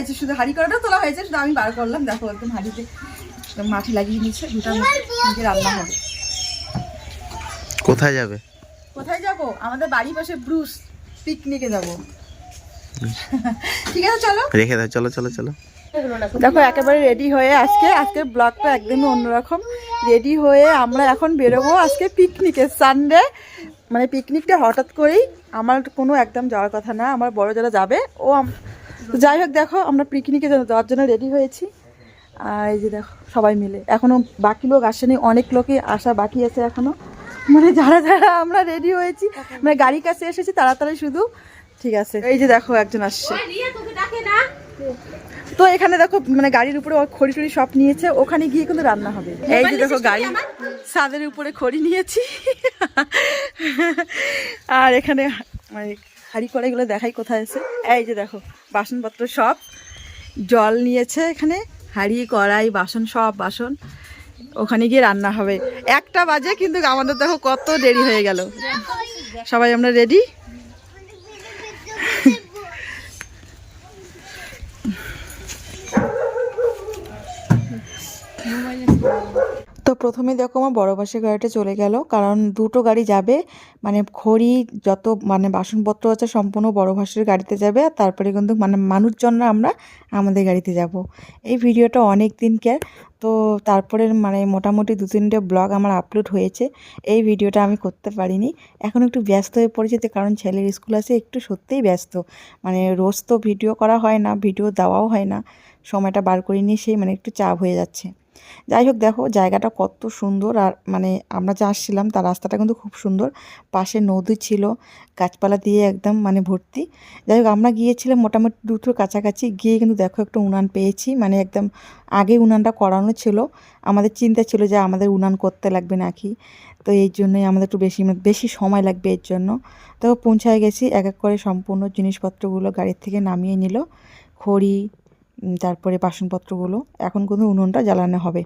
হয়েছে শুধু হাঁড়ি করাটা তোলা হয়েছে শুধু আমি বার করলাম দেখো একদম হাঁড়িতে মাটি লাগিয়ে নিচ্ছে দুটার মধ্যে রান্না হবে। কোথায় যাবে? কোথায় যাব? আমাদের বাড়ির পাশে ব্রুস পিকনিকে যাব। ঠিক আছে চলো। রেখে দাও চলো চলো চলো। দেখো একেবারে রেডি হয়ে আজকে আজকের ব্লগটা একদমই অন্যরকম। রেডি হয়ে আমরা এখন বেরোবো আজকে পিকনিকে সানডে মানে পিকনিকটা হঠাৎ করেই আমার কোনো একদম যাওয়ার কথা না আমার বড় যারা যাবে ও যাই হোক দেখো আমরা পিকনিকে যাওয়ার জন্য রেডি হয়েছি। আর এই যে দেখো সবাই মিলে। এখনও বাকি লোক আসেনি অনেক লোকই আসা বাকি আছে এখনও। মানে যারা যারা আমরা রেডি হয়েছি মানে গাড়ির কাছে এসেছি তাড়াতাড়ি শুধু ঠিক আছে। এই যে দেখো একজন আসছে। তো এখানে দেখো মানে গাড়ির উপরে খড়ি টড়ি সব নিয়েছে ওখানে গিয়ে কিন্তু রান্না হবে। এই যে দেখো গাড়ি ছাদের উপরে খড়ি নিয়েছি। আর এখানে মানে হাড়ি কড়াইগুলো দেখাই কোথায় আছে। এই যে দেখো বাসনপত্র সব। জল নিয়েছে এখানে, হাঁড়ি, কড়াই, বাসন, সব বাসন। ওখানে গিয়ে রান্না হবে। একটা বাজে কিন্তু আমাদের দেখো কত দেরি হয়ে গেল। সবাই, আমরা রেডি তো প্রথমে দেখো আমার বড় বাসের গাড়িটা চলে গেল, কারণ দুটো গাড়ি যাবে মানে খড়ি যত মানে বাসনপত্র আছে সম্পূর্ণ বড় ভাসের গাড়িতে যাবে, আর তারপরে কিন্তু মানে মানুষজনরা আমরা আমাদের গাড়িতে যাব। এই ভিডিওটা অনেক দিনকার, তো তারপরে মানে মোটামুটি দু তিনটে ব্লগ আমার আপলোড হয়েছে, এই ভিডিওটা আমি করতে পারিনি। এখন একটু ব্যস্ত হয়ে পড়েছি, তো কারণ ছেলের স্কুল আছে, একটু সত্যিই ব্যস্ত। মানে রোজ তো ভিডিও করা হয় না, ভিডিও দেওয়াও হয় না, সময়টা বার করে নিয়ে সেই মানে একটু চাপ হয়ে যাচ্ছে। যাই হোক দেখো, জায়গাটা কত সুন্দর আর মানে আমরা যা আসছিলাম তার রাস্তাটা কিন্তু খুব সুন্দর। পাশে নদী ছিল, গাছপালা দিয়ে একদম মানে ভর্তি। যাই হোক আমরা গিয়েছিলাম মোটামুটি দুটোর কাছাকাছি, গিয়ে কিন্তু দেখো একটা উনান পেয়েছি। মানে একদম আগে উনানটা করানো ছিল। আমাদের চিন্তা ছিল যে আমাদের উনান করতে লাগবে নাকি। তো এই জন্যই আমাদের একটু বেশি বেশি সময় লাগবে এর জন্য। তো পৌঁছায় গেছি, এক এক করে সম্পূর্ণ জিনিসপত্রগুলো গাড়ির থেকে নামিয়ে নিল। খড়ি তারপরে বাসনপত্রগুলো। এখন কোনো উনুনটা জ্বালানো হবে।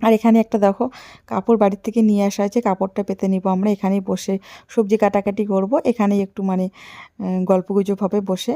আর এখানে একটা দেখো, কাপড় বাড়ির থেকে নিয়ে আসা হয়েছে কাপড়টা পেতে নিব আমরা। এখানেই বসে সবজি কাটাকাটি করব। এখানেই একটু মানে গল্পগুজবভাবে বসে।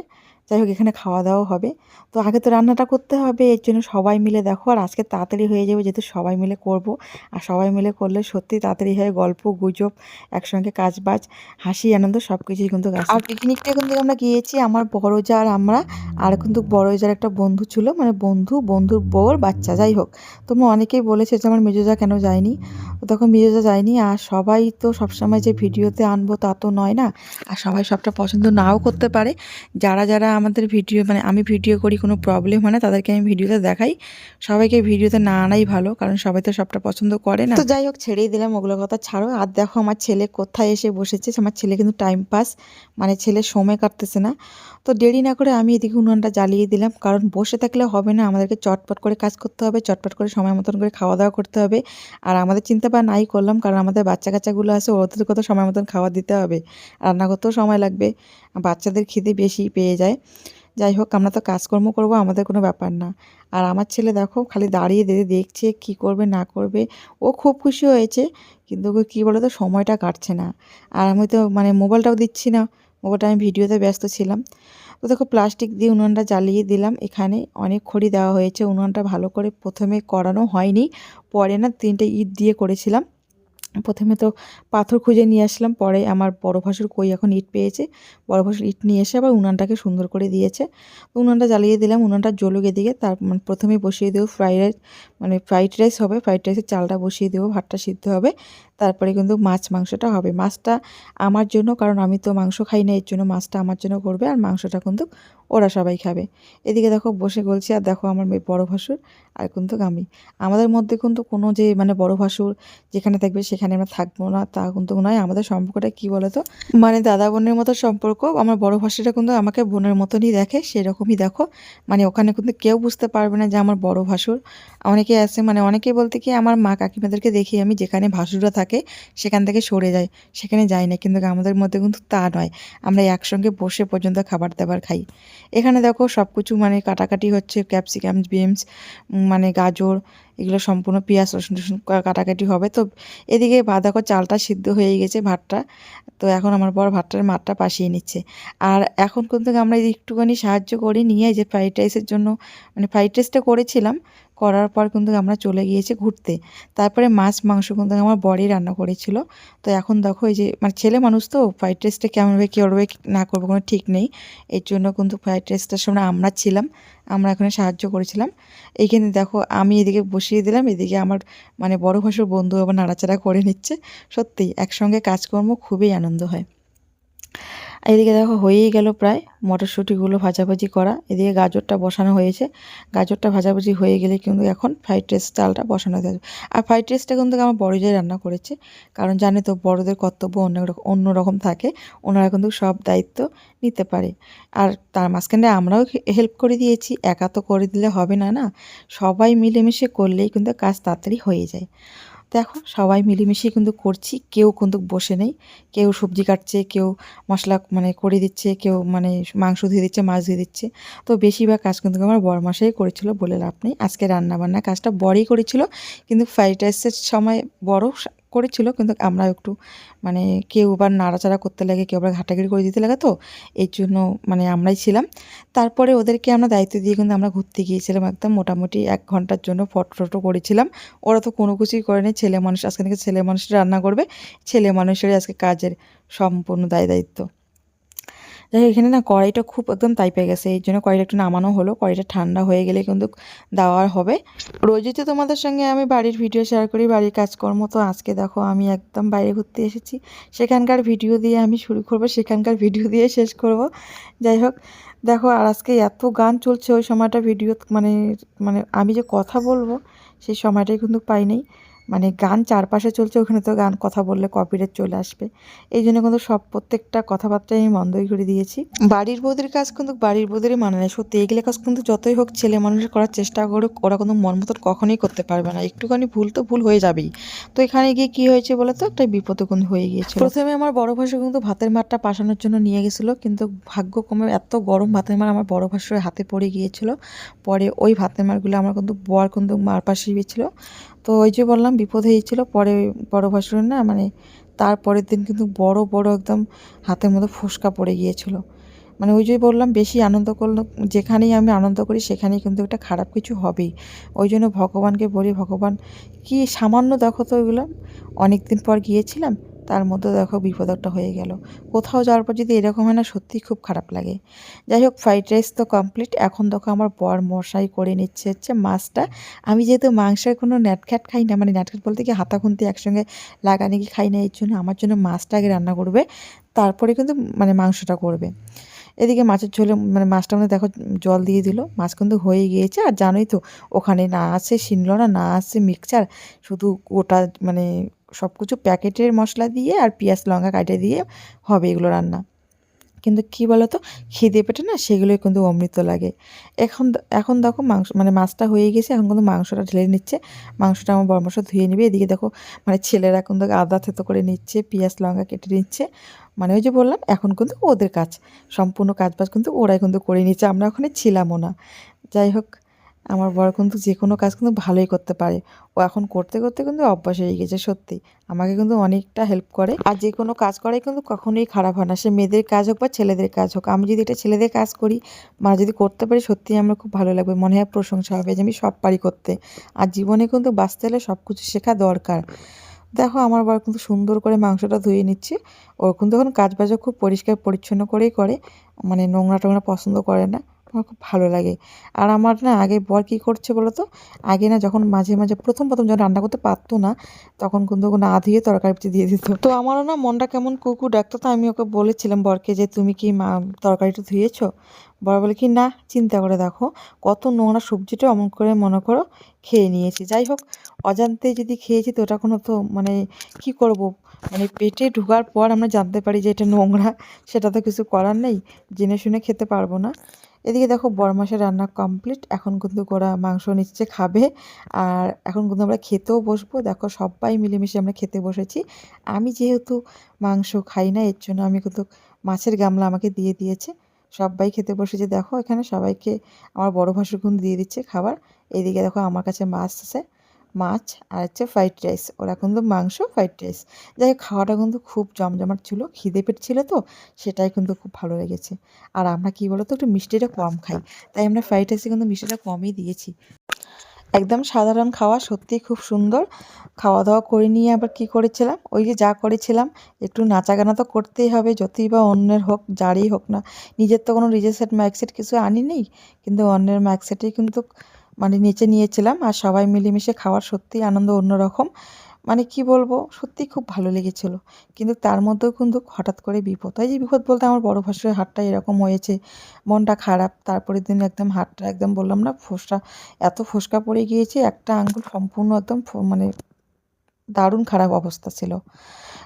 যাই হোক এখানে খাওয়া দাওয়া হবে। তো আগে তো রান্নাটা করতে হবে, এর জন্য সবাই মিলে দেখো, আর আজকে তাড়াতাড়ি হয়ে যাবে যেহেতু সবাই মিলে করব। আর সবাই মিলে করলে সত্যি তাড়াতাড়ি হয়, গল্প, গুজব, একসঙ্গে কাজ বাজ হাসি, আনন্দ সব কিছুই কিন্তু। আর পিকনিকটা কিন্তু আমরা গিয়েছি, আমার বড় যা আর আমরা, আর কিন্তু বড় যার একটা বন্ধু ছিল মানে বন্ধু, বন্ধুর বউর বাচ্চা, যাই হোক। তোমরা অনেকেই বলেছে যে আমার মেজোজা কেন যায়নি? তো তখন মেজোজা যায়নি, আর সবাই তো সবসময় যে ভিডিওতে আনব তা তো নয় না? আর সবাই সবটা পছন্দ নাও করতে পারে। যারা যারা আমাদের ভিডিও মানে আমি ভিডিও করি, কোনো প্রবলেম হয় না, তাদেরকে আমি ভিডিওতে দেখাই। সবাইকে ভিডিওতে না আনাই ভালো, কারণ সবাই তো সবটা পছন্দ করে না। তো যাই হোক, ছেড়েই দিলাম ওগুলো কথা। ছাড়ো, আর দেখো আমার ছেলে কোথায় এসে বসেছে। আমার ছেলে কিন্তু টাইম পাস মানে ছেলে সময় কাটতেছে না। তো দেরি না করে আমি এদিকে উনুনটা জ্বালিয়ে দিলাম, কারণ বসে থাকলে হবে না। আমাদেরকে চটপট করে কাজ করতে হবে, চটপট করে সময় মতন করে খাওয়া দাওয়া করতে হবে। আর আমাদের চিন্তা বা নাই করলাম, কারণ আমাদের বাচ্চা কাচ্চাগুলো আছে ওদের কত সময় মতন খাওয়া দিতে হবে। রান্না করতেও সময় লাগবে। বাচ্চাদের খিদে বেশি পেয়ে যায়। যাই হোক, আমরা তো কাজকর্ম করব, আমাদের কোনো ব্যাপার না। আর আমার ছেলে দেখো, খালি দাঁড়িয়ে দিয়ে দেখছে কি করবে, না করবে। ও খুব খুশি হয়েছে, কিন্তু কী বলো তো সময়টা কাটছে না। আর আমি তো মানে মোবাইলটাও দিচ্ছি না, মোবাইলটা আমি ভিডিওতে ব্যস্ত ছিলাম। তো দেখো, প্লাস্টিক দিয়ে উনুনটা জ্বালিয়ে দিলাম। এখানে অনেক খড়ি দেওয়া হয়েছে, উনুনটা ভালো করে প্রথমে করানো হয়নি, পরে না তিনটে ইট দিয়ে করেছিলাম। প্রথমে তো পাথর খুঁজে নিয়ে আসলাম, পরে আমার বড় ভাসুর কই এখন ইট পেয়েছে। বড় ভাসুর ইট নিয়ে এসে আবার উনানটাকে সুন্দর করে দিয়েছে। তো উনানটা জ্বালিয়ে দিলাম, উনানটা জ্বলুকে দিকে তার মানে প্রথমে বসিয়ে দেবো ফ্রাইড রাইস মানে ফ্রাইড রাইস হবে ফ্রাইড রাইসের চালটা বসিয়ে দেবো, ভাতটা সিদ্ধ হবে, তারপরে কিন্তু মাছ মাংসটা হবে। মাছটা আমার জন্য, কারণ আমি তো মাংস খাই না, এর জন্য মাছটা আমার জন্য করবে, আর মাংসটা কিন্তু ওরা সবাই খাবে। এদিকে দেখো বসে বলছি, আর দেখো আমার মেয়ে বড় ভাসুর আর কিন্তু আমি। আমাদের মধ্যে কিন্তু কোনো যে মানে বড় ভাসুর যেখানে থাকবে সেখানে আমরা থাকব না, তা কিন্তু নয়। আমাদের সম্পর্কটা কি বলো তো মানে দাদা বোনের মতো সম্পর্ক, আমার বড় ভাসুরটা কিন্তু আমাকে বোনের মতনই দেখে, সেরকমই দেখো। মানে ওখানে কিন্তু কেউ বুঝতে পারবে না যে আমার বড় ভাসুর। অনেকে আছে মানে অনেকেই বলতে কি আমার মা কাকিমাদেরকে দেখি আমি যেখানে ভাসুররা থাকে সেখান থেকে সরে যায় সেখানে যাই না। কিন্তু আমাদের মধ্যে কিন্তু তা নয়। আমরা একসঙ্গে বসে পর্যন্ত খাবার দাবার খাই। এখানে দেখো সব কিছু মানে কাটাকাটি হচ্ছে ক্যাপসিকাম বিনস মানে গাজর, এগুলো সম্পূর্ণ পেঁয়াজ, রসুন টসুন কাটাকাটি হবে। তো এদিকে বা দেখো চালটা সিদ্ধ হয়ে গেছে ভাতটা, তো এখন আমার বর ভাতটার মাঠটা পাশিয়ে নিচ্ছে। আর এখন কিন্তু আমরা একটুখানি সাহায্য করি নিয়ে যে ফ্রাইড রাইসের জন্য মানে ফ্রাইড রাইসটা করেছিলাম করার পর কিন্তু আমরা চলে গিয়েছি ঘুরতে। তারপরে মাছ, মাংস কিন্তু আমার বরই রান্না করেছিল। তো এখন দেখো এই যে মানে ছেলে মানুষ তো ফ্রাইড রাইসটা কেমনভাবে কী করবে না করবে কোনো ঠিক নেই। এর জন্য কিন্তু ফ্রাইড রাইসটার সময় আমরা ছিলাম, আমরা এখানে সাহায্য করেছিলাম। এইখানে দেখো আমি এদিকে বসিয়ে দিলাম, এদিকে আমার মানে বড় ভাষার বন্ধু আবার নাড়াচাড়া করে নিচ্ছে। সত্যি একসঙ্গে কাজকর্ম খুবই আনন্দ হয়। এদিকে দেখো হয়েই গেল প্রায় মটরশুঁটিগুলো ভাজাভাজি করা। এদিকে গাজরটা বসানো হয়েছে। গাজরটা ভাজাভাজি হয়ে গেলে কিন্তু এখন ফ্রাইড রাইস চালটা বসানো যাবে। আর ফ্রাইড রাইসটা কিন্তু আমার বড়জাই রান্না করেছে, কারণ জানে তো বড়দের কর্তব্য অন্য রকম অন্য রকম থাকে, ওনারা কিন্তু সব দায়িত্ব নিতে পারে। আর তার মাঝখানে আমরাও হেল্প করে দিয়েছি, একা তো করে দিলে হবে না না। সবাই মিলেমিশে করলেই কিন্তু কাজ তাড়াতাড়ি হয়ে যায়। দেখো, সবাই মিলেমিশে কিন্তু করছি, কেউ কিন্তু বসে নেই, কেউ সবজি কাটছে, কেউ মশলা মানে করে দিচ্ছে, কেউ মানে মাংস ধুয়ে দিচ্ছে, মাছ ধুয়ে দিচ্ছে। তো বেশিরভাগ কাজ কিন্তু আমার বরমাসাই করেছিল বলে লাভ নেই। আজকে রান্নাবান্না কাজটা বড়ই করেছিল, কিন্তু ফ্রাইড রাইসের সময় বড় করেছিল, কিন্তু আমরা একটু মানে কেউ আবার নাড়াচাড়া করতে লাগে, কেউ আবার ঘাটাঘাটি করে দিতে লাগে তো এই জন্য মানে আমরাই ছিলাম। তারপরে ওদেরকে আমরা দায়িত্ব দিয়ে কিন্তু আমরা ঘুরতে গিয়েছিলাম একদম মোটামুটি এক ঘণ্টার জন্য ফটো টটো করেছিলাম। ওরা তো কোনো কিছুই করেনি ছেলে মানুষ, আজকে থেকে ছেলে মানুষ রান্না করবে, ছেলে মানুষেরই আজকে কাজের সম্পূর্ণ দায় দায়িত্ব। যাই এখানে না কড়াইটা খুব একদম তাই পেয়ে গেছে, এই জন্য কড়াইটা একটু নামানো হলো। কড়াইটা ঠান্ডা হয়ে গেলে কিন্তু দেওয়ার হবে। রোজই তো তোমাদের সঙ্গে আমি বাড়ির ভিডিও শেয়ার করি, বাড়ির কাজকর্ম। তো আজকে দেখো আমি একদম বাইরে ঘুরতে এসেছি। সেখানকার ভিডিও দিয়ে আমি শুরু করব, সেখানকার ভিডিও দিয়ে শেষ করব। যাই হোক, দেখো আর আজকে এত গান চলছে, ওই সময়টা ভিডিও মানে মানে আমি যে কথা বলব, সেই সময়টাই কিন্তু পাই নাই মানে গান চারপাশে চলছে, ওখানে তো গান কথা বললে কপিরাইট চলে আসবে। এই জন্য কিন্তু সব প্রত্যেকটা কথাবার্তাই আমি বন্ধই করে দিয়েছি। বাড়ির বৌদির কাজ কিন্তু বাড়ির বৌদিরই মানে নেয় সত্যি, এগুলো কাজ কিন্তু যতই হোক ছেলে মানুষের করার চেষ্টা করুক, ওরা কিন্তু মন মতন কখনোই করতে পারবে না। একটুখানি ভুল তো ভুল হয়ে যাবেই। তো এখানে গিয়ে কি হয়েছে বলে তো? একটা বিপদে কিন্তু হয়ে গিয়েছে প্রথমে আমার বড় ভাসু কিন্তু ভাতের মারটা পাশানোর জন্য নিয়ে গেছিল, কিন্তু ভাগ্য কমে এত গরম ভাতের মার আমার বড় ভাসুর হাতে পড়ে গিয়েছিল। পরে ওই ভাতের মারগুলো আমার কিন্তু বর কিন্তু মার পাশে গিয়েছিল। তো ওই যে বললাম, বিপদ হয়েছিল, পরে বড় ভাসুরের না মানে তার পরের দিন কিন্তু বড় বড় একদম হাতের মধ্যে ফোসকা পড়ে গিয়েছিল। মানে ওই যে বললাম, বেশি আনন্দ করল, যেখানেই আমি আনন্দ করি, সেখানেই কিন্তু একটা খারাপ কিছু হবেই। ওই জন্য ভগবানকে বলি, ভগবান, কি সামান্য দেখো তো ওইগুলো অনেক দিন পর গিয়েছিলাম তার মধ্যে দেখো বিপদ একটা হয়ে গেল। কোথাও যাওয়ার পর যদি এরকম হয় না, সত্যিই খুব খারাপ লাগে। যাই হোক ফ্রাইড রাইস তো কমপ্লিট এখন দেখো আমার বর মশাই করে নিচ্ছে, হচ্ছে মাছটা। আমি যেহেতু মাংসের কোনো ন্যাটখ্যাট খাই না মানে ন্যাটখ্যাট বলতে কি হাতা খুন্তি একসঙ্গে লাগানি কি খাই না এর জন্য আমার জন্য মাছটা আগে রান্না করবে, তারপরে কিন্তু মানে মাংসটা করবে। এদিকে মাছের ঝোলে মানে মাছটার মধ্যে দেখো জল দিয়ে দিল, মাছ কিন্তু হয়ে গিয়েছে। আর জানোই তো, ওখানে না আছে শিলনোড়া, না আছে মিক্সচার, শুধু গোটা মানে সব কিছু প্যাকেটের মশলা দিয়ে আর পেঁয়াজ, লঙ্কা কাটে দিয়ে হবে এগুলো রান্না। কিন্তু কী বলো তো খিদে পেটে না সেগুলোই কিন্তু অমৃত লাগে। এখন এখন দেখো মাংস মানে মাছটা হয়ে গেছে, এখন কিন্তু মাংসটা ঢেলে নিচ্ছে। মাংসটা আমার বড় মশলা ধুয়ে নেবে, এদিকে দেখো মানে ছেলেরা দেখো আদা থেতো করে নিচ্ছে, পেঁয়াজ, লঙ্কা কেটে নিচ্ছে। মানে ওই যে বললাম, এখন কিন্তু ওদের কাজ, সম্পূর্ণ কাজ বাজ কিন্তু ওরাই কিন্তু করে নিচ্ছে, আমরা ওখানে ছিলামও না। যাই হোক আমার বর কিন্তু যে কোনো কাজ কিন্তু ভালোই করতে পারে। ও এখন করতে করতে কিন্তু অভ্যাস হয়ে গেছে, সত্যি। আমাকে কিন্তু অনেকটা হেল্প করে। আর যে কোনো কাজ করাই কিন্তু কখনোই খারাপ হয় না। সে মেয়েদের কাজ হোক বা ছেলেদের কাজ হোক, আমি যদি এটা ছেলেদের কাজ করি বা যদি করতে পারি, সত্যিই আমার খুব ভালো লাগবে। মনে হয় প্রশংসা হবে যে আমি সব পারি করতে। আর জীবনে কিন্তু বাঁচতে হলে সব কিছু শেখা দরকার। দেখো, আমার বর কিন্তু সুন্দর করে মাংসটা ধুয়ে নিচ্ছে। ও কিন্তু এখন কাজ বাজও খুব পরিষ্কার, পরিচ্ছন্ন করেই করে। মানে নোংরা টোংরা পছন্দ করে না। আমার খুব ভালো লাগে। আর আমার না আগে বর কী করছে বলো তো আগে না যখন মাঝে মাঝে প্রথম প্রথম যখন রান্না করতে পারতো না, তখন কিন্তু না ধুয়ে তরকারি দিয়ে দিত। তো আমারও না মনটা কেমন কুকু ডাকতো, তো আমি ওকে বলেছিলাম বরকে যে, তুমি কি মা তরকারিটা ধুয়েছো? বর বলে কি, না, চিন্তা করে দেখো, কত নোংরা সবজিটা অমন করে মনে করো খেয়ে নিয়েছি। যাই হোক, অজান্তে যদি খেয়েছি তো ওটা কোনো তো মানে কি করব? মানে পেটে ঢোকার পর আমরা জানতে পারি যে, এটা নোংরা, সেটা তো কিছু করার নেই, জেনে শুনে খেতে পারব না। এদিকে দেখো বড় বরমাসের রান্না কমপ্লিট এখন কিন্তু ওরা মাংস নিচ্ছে, খাবে। আর এখন কিন্তু আমরা খেতেও বসবো। দেখো সবাই মিলেমিশে আমরা খেতে বসেছি। আমি যেহেতু মাংস খাই না, এর জন্য আমি কিন্তু মাছের গামলা আমাকে দিয়ে দিয়েছে। সবাই খেতে বসেছে। দেখো এখানে সবাইকে আমার বড় ভাসুর কিন্তু দিয়ে দিচ্ছে খাবার। এদিকে দেখো আমার কাছে মাছ আছে। মাছ আর হচ্ছে ফ্রাইড রাইস ওরা কিন্তু মাংস ফ্রাইড রাইস যাই খাওয়াটা কিন্তু খুব জমজমাট ছিল, খিদে পেট ছিল তো, সেটাই কিন্তু খুব ভালো লেগেছে। আর আমরা কী বলতো, একটু মিষ্টিটা কম খাই। তাই আমরা ফ্রাইড রাইসে কিন্তু মিষ্টিটা কমই দিয়েছি। একদম সাধারণ খাওয়া, সত্যিই খুব সুন্দর। খাওয়া দাওয়া করে নিয়ে আবার কী করেছিলাম? ওই যে যা করেছিলাম, একটু নাচা গানা তো করতেই হবে, যতই বা অন্যের হোক, যারই হোক না। নিজের তো কোনো রিজের সেট ম্যাক সেট কিছু আনি নেই। কিন্তু অন্যের ম্যাক সেটেই কিন্তু মানে নিচে নিয়েছিলাম আর সবাই মিলেমিশে খাওয়ার সত্যিই আনন্দ অন্যরকম। মানে কি বলব, সত্যিই খুব ভালো লেগেছিলো। কিন্তু তার মধ্যেও কিন্তু হঠাৎ করে বিপদ। হয় যে বিপদ বলতে আমার বড় ভাসুরের হাতটা এরকম হয়েছে, মনটা খারাপ, তারপরের দিন একদম হাতটা একদম বললাম না ফোসকা এত ফোসকা পড়ে গিয়েছে, একটা আঙ্গুল সম্পূর্ণ একদম মানে দারুণ খারাপ অবস্থা ছিল।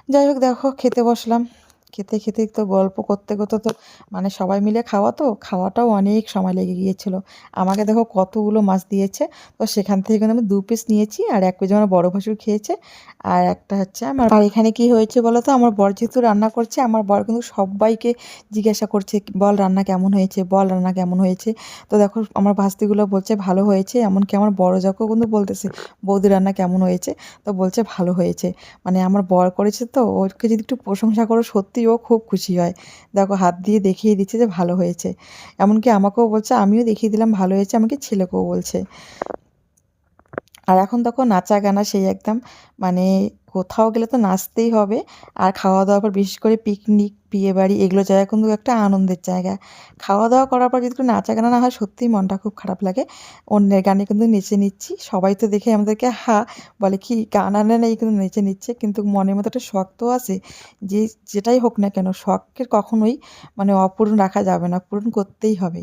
যাই হোক, দেখো, খেতে বসলাম। খেতে খেতে তো গল্প করতে করতে তো মানে সবাই মিলে খাওয়া তো খাওয়াটাও অনেক সময় লেগে গিয়েছিল। আমাকে দেখো কতগুলো মাছ দিয়েছে তো সেখান থেকে কিন্তু আমি দু পিস নিয়েছি আর এক পিস আমার বড় ভাসুর খেয়েছে। আর একটা হচ্ছে আমার আর এখানে কি হয়েছে বলো তো আমার বর যেহেতু রান্না করছে আমার বর কিন্তু সবাইকে জিজ্ঞাসা করছে বল রান্না কেমন হয়েছে বল রান্না কেমন হয়েছে? তো দেখো আমার ভাস্তিগুলো বলছে ভালো হয়েছে। এমনকি আমার বড় যাকেও কিন্তু বলতেছে বৌদি রান্না কেমন হয়েছে? তো বলছে ভালো হয়েছে। মানে আমার বর করেছে তো ওকে যদি একটু প্রশংসা করো সত্যি ও খুব খুশি হয়। দেখো, হাত দিয়ে দেখিয়ে দিচ্ছে যে ভালো হয়েছে। এমনকি আমাকেও বলছে, আমিও দেখিয়ে দিলাম ভালো হয়েছে, আমাকে ছেলেকেও বলছে। আর এখন তখন নাচা গানা সেই একদম মানে কোথাও গেলে তো নাচতেই হবে। আর খাওয়া দাওয়ার পর বিশেষ করে পিকনিক বিয়ে বাড়ি এগুলো জায়গা কিন্তু একটা আনন্দের জায়গা। খাওয়া দাওয়া করার পর যদি নাচা গানা না হয়, সত্যিই মনটা খুব খারাপ লাগে। অন্যের গানে কিন্তু নেচে নিচ্ছি। সবাই তো দেখে আমাদেরকে হা বলে, কি গান আনে নেই কিন্তু নেচে নিচ্ছে? কিন্তু মনের মতো একটা শখ তো আছে। যে, যেটাই হোক না কেন, শখকে কখনোই মানে অপূরণ রাখা যাবে না, পূরণ করতেই হবে।